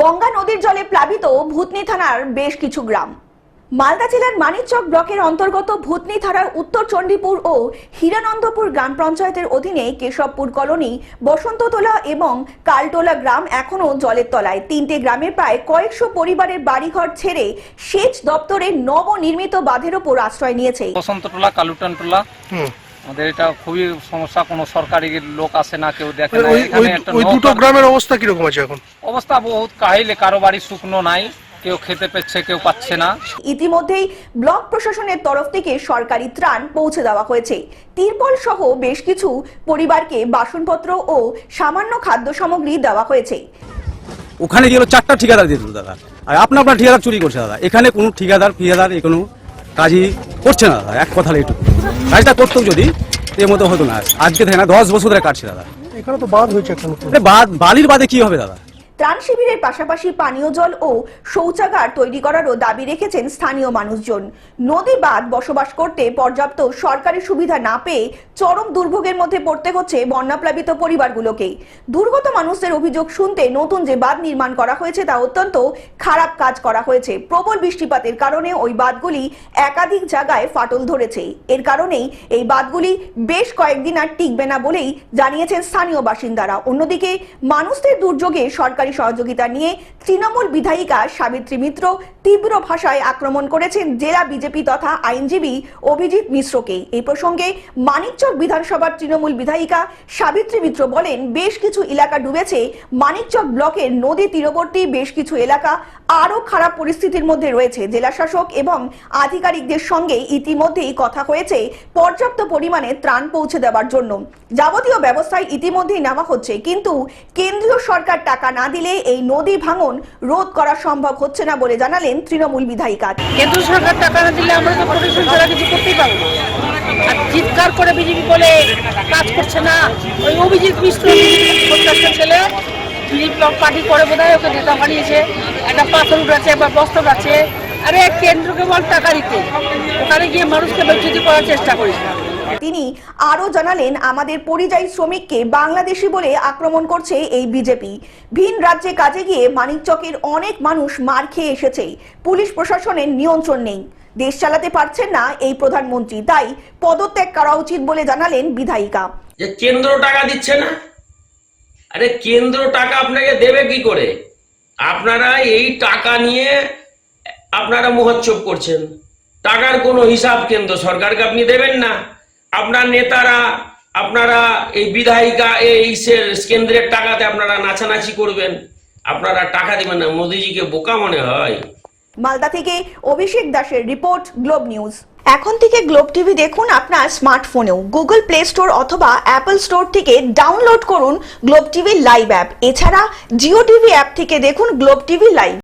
গঙ্গা নদীর জলে প্লাবিত ভূতনি থানার বেশ কিছু গ্রাম। মালদা জেলার মানিকচক ব্লকের অন্তর্গত ভূতনি থানার উত্তর চণ্ডীপুর ও হিরানন্দপুর গ্রাম পঞ্চায়েতের অধীনে কেশবপুর কলোনি বসন্ততলা এবং কালটোলা গ্রাম এখনও জলের তলায়। তিনটে গ্রামের প্রায় কয়েকশো পরিবারের বাড়িঘর ছেড়ে সেচ দপ্তরের নবনির্মিত বাঁধের ওপর আশ্রয় নিয়েছে। বসন্তটোলা কালুটানটোলা। আমাদের এটা খুবই সমস্যা কোনো সরকারি লোক আসে না কেউ দেখে না। এখানে একটা ওই দুটো গ্রামের অবস্থা কীরকম আছে এখন? অবস্থা বহুত কাহিলে কারও বাড়ি শুকনো নাই কেউ খেতে পেচ্ছে কেউ পাচ্ছে না। ইতিমধ্যেই ব্লক প্রশাসনের তরফ থেকে সরকারি ত্রাণ পৌঁছে দেওয়া হয়েছে। তিরপল সহ বেশ কিছু পরিবারকে বাসনপত্র ও সামান্য খাদ্য সামগ্রী দেওয়া হয়েছে। ওখানে গেল চারটা ঠিকাদার দিয়ে দাদা। আর আপনার আপনার ঠিকাদার চুরি করছে দাদা। এখানে কোনো ঠিকাদার ফিকাদার এ কোনো কাজই করছে না দাদা এক কথা এইটুকু। কাজটা করতো যদি এর মতো হতো না। আজকে থেকে না দশ বছর ধরে কাটছে দাদা। এখানে তো বাদ হয়েছে বাদ বালির বাদে কি হবে দাদা? ত্রাণ শিবিরের পাশাপাশি পানীয় জল ও শৌচাগার তৈরি করারও দাবি রেখেছেন স্থানীয় মানুষজন। নদী বাঁধ বসবাস করতে পর্যাপ্ত সরকারি সুবিধা না পেয়ে চরম দুর্ভোগের মধ্যে পড়তে হচ্ছে বন্যাপ্লাবিত পরিবারগুলোকে। দুর্গত মানুষদের অভিযোগ শুনতে নতুন যে বাঁধ নির্মাণ করা হয়েছে তা অত্যন্ত খারাপ কাজ করা হয়েছে। প্রবল বৃষ্টিপাতের কারণে ওই বাঁধগুলি একাধিক জায়গায় ফাটল ধরেছে। এর কারণেই এই বাঁধগুলি বেশ কয়েকদিন আর টিকবে না বলেই জানিয়েছেন স্থানীয় বাসিন্দারা। অন্যদিকে মানুষদের দুর্যোগে সরকারি সহযোগিতা নিয়ে তৃণমূল বিধায়িকা সাবিত্রী মিত্র তীব্র ভাষায় আক্রমণ করেছেন জেলা বিজেপি তথা আইনজীবী অভিজিৎ মিশ্রকে। এই প্রসঙ্গে মানিকচক বিধানসভার তৃণমূল বিধায়িকা সাবিত্রী মিত্র বলেন, বেশ কিছু এলাকা ডুবেছে। মানিকচক ব্লকের নদী তীরবর্তী বেশ কিছু এলাকা আরও খারাপ পরিস্থিতির মধ্যে রয়েছে জেলা শাসক এবং আধিকারিকদের সঙ্গে ইতিমধ্যেই কথা হয়েছে পর্যাপ্ত পরিমাণে ত্রাণ পৌঁছে দেওয়ার জন্য। যাবতীয় ব্যবস্থায় ইতিমধ্যেই নেওয়া হচ্ছে, কিন্তু কেন্দ্রীয় সরকার টাকা না দিলে এই নদী ভাঙন রোধ করা সম্ভব হচ্ছে না বলে জানালেন তৃণমূল বিধায়িকা। কেন্দ্র সরকার টাকা না দিলে আমরা তো প্রোটেকশন ছাড়া কিছু করতেই পারব আর চিৎকার করে বিজেপি বলে কাজ করছে না। ওই অভিজিৎ মিশ্র প্রত্যেকটা পার্টি করে বোধ হয় ওকে নেতা বানিয়েছে। একটা পাথর উঠাচ্ছে বা বস্ত্র উঠাচ্ছে। আরে কেন্দ্রকে বল টাকা দিতে। ওখানে গিয়ে মানুষকে করার চেষ্টা করিস না। তিনি আরও জানালেন আমাদের পরিযায়ী শ্রমিককে বাংলাদেশি বলে আক্রমণ করছে এই বিজেপি। ভিন রাজ্যে কাজে গিয়ে মানিকচকের অনেক মানুষ মার খেয়ে এসেছে। পুলিশ প্রশাসনের নিয়ন্ত্রণ নেই। দেশ চালাতে পারছেন না এই প্রধানমন্ত্রী তাই পদত্যাগ করা উচিত বলে জানালেন বিধায়িকা। যে কেন্দ্র টাকা দিচ্ছে না আরে কেন্দ্র টাকা আপনাকে দেবে কি করে? আপনারা এই টাকা নিয়ে আপনারা মহোৎসব করছেন। টাকার কোনো হিসাব কেন্দ্র সরকারকে আপনি দেবেন না। আপনার নেতারা, আপনারা এই বিধায়িকা, এই কেন্দ্রের টাকাতে আপনারা নাচানাচি করবেন। আপনারা টাকা দেবেন না। মোদিজিকে বোকা মনে হয়। মালদা থেকে অভিষেক দাসের রিপোর্ট, গ্লোব নিউজ। এখন থেকে গ্লোব টিভি দেখুন আপনার স্মার্টফোনেও। গুগল প্লে স্টোর অথবা অ্যাপল স্টোর থেকে ডাউনলোড করুন গ্লোব টিভি লাইভ অ্যাপ। এছাড়া জিও টিভি অ্যাপ থেকে দেখুন গ্লোব টিভি লাইভ।